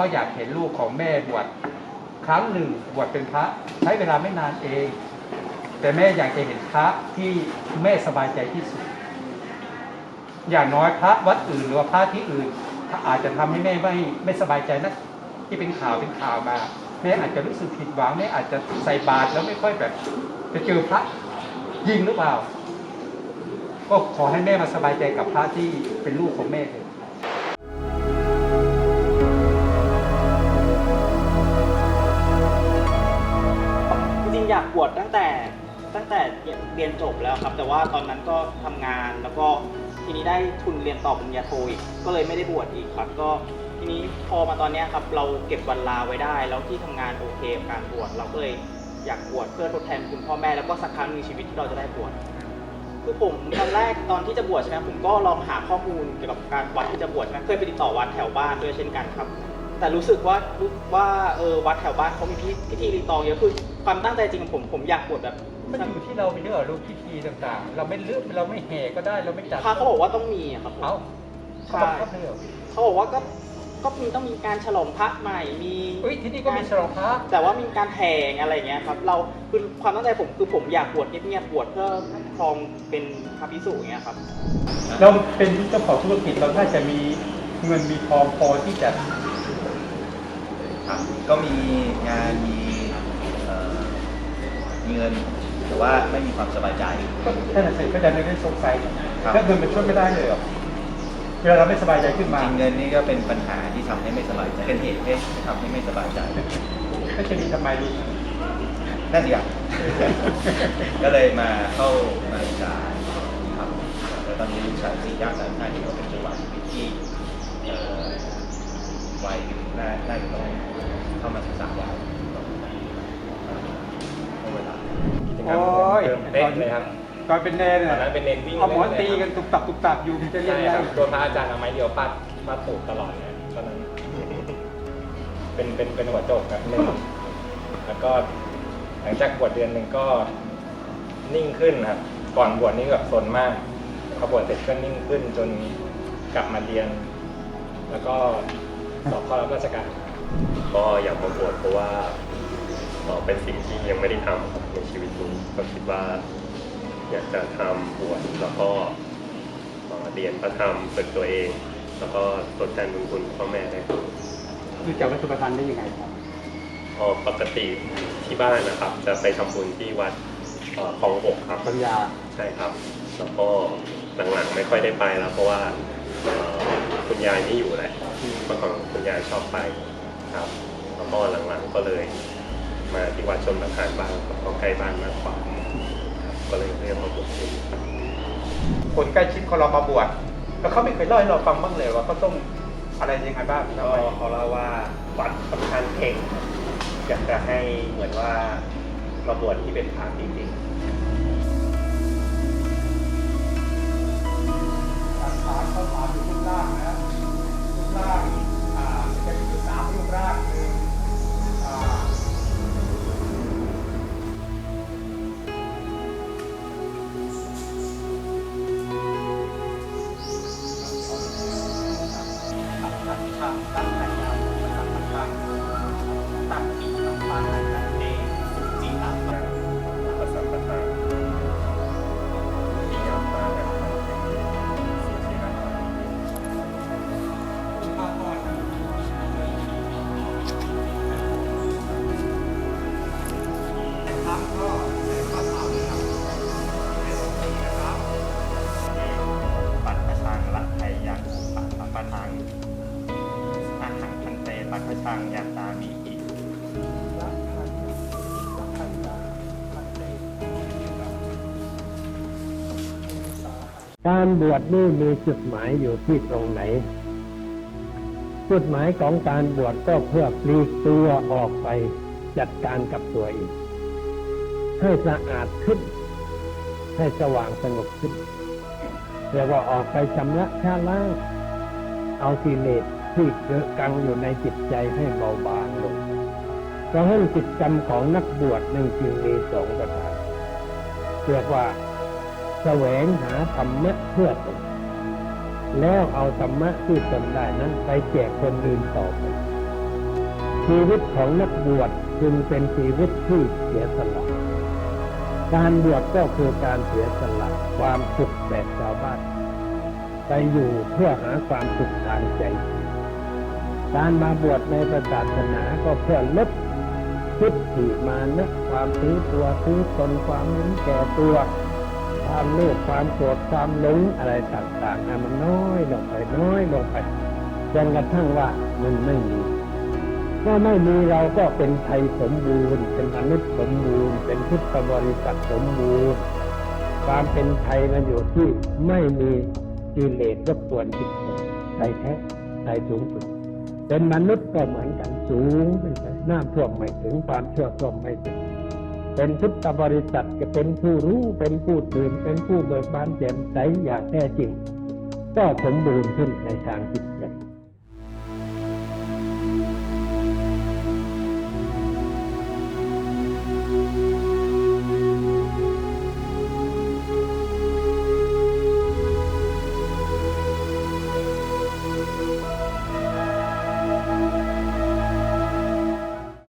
เขาอยากเห็นลูกของแม่บวชครั้งหนึ่งบวชเป็นพระใช้เวลาไม่นานเอง แต่แม่อยากจะเห็นพระที่แม่สบายใจที่สุด อย่างน้อยพระวัดอื่นหรือว่าพระที่อื่นอาจจะทำให้แม่ไม่ไม่สบายใจนะที่เป็นข่าวเป็นข่าวมาแม่อาจจะรู้สึกผิดหวังแม่อาจจะใส่บาตรแล้วไม่ค่อยแบบจะเจอพระยิงหรือเปล่า ก็ขอให้แม่มาสบายใจกับพระที่เป็นลูกของแม่เถอะ วชตั้งแต่ตั้งแต่เรียนจบแล้วครับ แต่ว่าตอนนั้นก็ทำงานแล้วก็ทีนี้ได้ทุนเรียนต่อปริญญาโทอีกก็เลยไม่ได้บวชอีกครับก็ทีนี้พอมาตอนนี้ครับเราเก็บวันลาไว้ได้ แล้วที่ทำงานโอเคกับการบวชเราก็เลยอยากบวชเพื่อทดแทนคุณพ่อแม่แล้วก็สักครั้งในชีวิตที่เราจะได้บวชคือผมตอนแรกตอนที่จะบวชใช่ไหมผมก็ลองหาข้อมูลเกี่ยวกับการวัดที่จะบวชใช่ไหมเคยไปติดต่อวัดแถวบ้านด้วยเช่นกันครับ แต่รู้สึกว่ารู้ว่าเออวัดแถวบ้านเขามีพิธีพิธีรีตองเยอะคือความตั้งใจจริงของผมผมอยากบวชแบบมันอยู่ที่เราไปเลือกลูกพิธีต่างๆ เราไม่เลือกเราไม่แห่ก็ได้เราไม่จัดพระเขาบอกว่าต้องมีอะครับผมเอาเขาบังคับเลยเหรอเขาบอกว่าก็ก็มีต้องมีการฉลองพระใหม่มีเฮ้ยที่นี่ก็มีฉลองพระแต่ว่ามีการแห่อะไรอย่างเงี้ยครับ เราคือความตั้งใจผมคือผมอยากบวชเงียบๆบวชเพื่อครองเป็นพระภิกษุอย่างเงี้ยครับ เราเป็นเจ้าของธุรกิจเราน่าจะมีเงินมีทองพอที่จะ ครับก็มีงานมีเอ่อมีเงินแต่ว่าไม่มีความสบายใจ ก็แค่นั้นเองก็จะไม่ได้สงสัยครับแล้วเงินมันช่วยไม่ได้เลยเหรอเวลาเราไม่สบายใจขึ้นจมาริงๆเงินนี่ก็เป็นปัญหาที่ทำให้ไม่สบายใจเป็นเหตุให้ทำให้ไม่สบายใจก็จะมีทำไมลูกนั่นสิครับก็เลยมาเข้ามาศึกษาครับแล้วตอนนี้ลูกชายสี่ย่างสามห้าที่ก็เป็นจังหวะชีวิตที่เอ่อวัยน่าน่าจะต้อง เข้ามาศึกษาว่าเอาเวลากิจกรรมโอ้ยเริ่มเป๊ะเลยครับตอนเป็นเนรตเนี่อยนนั้นเป็นเนนวิ่งเอาหมอนล่ตีกันตุบตับตุบตับอยู่มันจะเรียนใช่ได้ครับโดนพระอาจารย์เอาไม้เดียวฟาดฟาดตูดตลอดเลยตอนนั้น เป็นเป็นเป็นหัวโจกครับหนึ่งแล้วก็หลังจากบวชเดือนหนึ่งก็นิ่งขึ้นครับ ก่อนบวชนี่แบบสนมากพอบวชเสร็จก็นิ่งขึ้นจนกลับมาเรียน แล้วก็สอบเข้ารับราชการ ก็อยากมาบวชเพราะว่าเอ่อเป็นสิ่งที่ยังไม่ได้ทำครับในชีวิตนี้ก็คิดว่า อยากจะทำบวชแล้วก็เอ่อเรียนพระธรรมฝึกตัวเอง แล้วก็ทดแทนบุญคุณพ่อแม่ได้ครับคือจากวัตถุประทานได้ยังไงครับอ๋อปกติที่บ้านนะครับ จะไปทำบุญที่วัดเอ่อคลองหกครับปัญญาใช่ครับ แล้วก็หลังๆไม่ค่อยได้ไปแล้ว เพราะว่าเอ่อคุณยายไม่อยู่แหละเมื่อก่อนคุณยายชอบไป ครับแล้วก็หลังๆก็เลยมาที่วัดชนประทานบ้างครับเพราะใกล้บ้านมากกว่าครับก็เลยเรียกมาบวชที่นี่ครับคนใกล้ชิดของเรามาบวชแล้วเขาไม่เคยเล่าให้เราฟังบ้างเลยว่าเขาต้องอะไรยังไงบ้างก็เขาเล่าว่าวัดค่อนข้างเข่งอยากจะให้เหมือนว่ามาบวชที่เป็นพระจริงๆฐานเขาฐานอยู่รูปร่าง ยาตามีอิการบวชนี่มีจุดหมายอยู่ที่ตรงไหน จุดหมายของการบวชก็เพื่อปลีกตัวออกไปจัดการกับตัวเองให้สะอาดขึ้น ให้สว่างสงบขึ้นเรียกว่าออกไปชำระชาล้างเอากิเลส ที่เกิดกังอยู่ในจิตใจให้เบาบางลงเพราะฉะนั้นกิจกรรมของนักบวชหนึ่งจึงมีสองประการเรียกว่าแสวงหาธรรมะเพื่อตนแล้วเอาธรรมะที่ตนได้นั้นไปแจกคนอื่นต่อไปชีวิตของนักบวชจึงเป็นชีวิตที่เสียสละการบวชก็คือการเสียสละความสุขแบบชาวบ้านไปอยู่เพื่อหาความสุขทางใจ การมาบวชในประศาสนาก็เพื่อลดทิฏฐิมานะความถือตัวถือตนความเห็นแก่ตัวความโลภความโกรธความหลงอะไรต่างๆให้มันน้อยลงไปน้อยลงไปจนกระทั่งว่ามันไม่มีเมื่อไม่มีเราก็เป็นไทยสมบูรณ์ เป็นมนุษย์สมบูรณ์ เป็นพุทธบริษัทสมบูรณ์ ความเป็นไทยมันอยู่ที่ไม่มีกิเลสรบกวนจิตใจแท้ไทยสูงสุด เป็นมนุษย์ก็เหมือนกันสูงขึ้นไปน้ำท่วมไม่ถึงความเชื่อท่วมไม่ถึงเป็นพุทธบริษัทจะเป็นผู้รู้เป็นผู้ตื่นเป็นผู้เบิกบานแจ่มใสอย่างแท้จริง ก็สมบูรณ์ขึ้นในทางจิตใจ